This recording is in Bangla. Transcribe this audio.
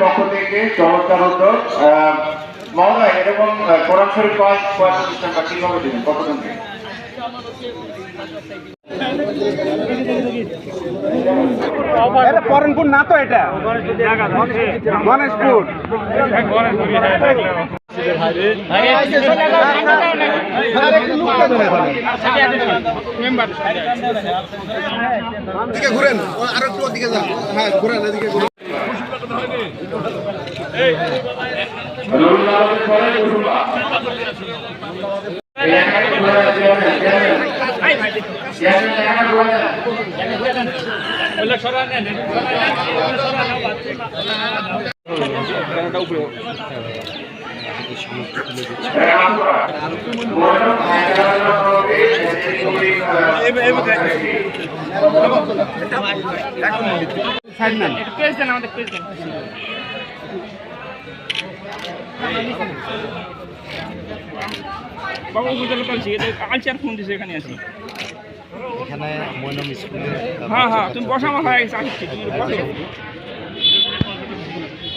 পক্ষ থেকে চমৎকার উদ্যোগ। আহ, মহোদয় এরকম আহ, কোরআন শরীফ কয় কয় প্রতিষ্ঠান কীভাবে দেবেন? কতজনকে এটা পরনপুর না তো এটা? গণেশপুর। দিকে ঘুরেন আরও একটু ওদিকে যান। হ্যাঁ ঘুরেন এদিকে ঘুরেন। আছে। বাবা উপজেলা পাচ্ছি আলচার ফোন দিছে এখানে আছি এখানে মৈনম স্কুলে হ্যাঁ হ্যাঁ তুমি বসা আমার হয়ে গেছে আসছি তুমি বসো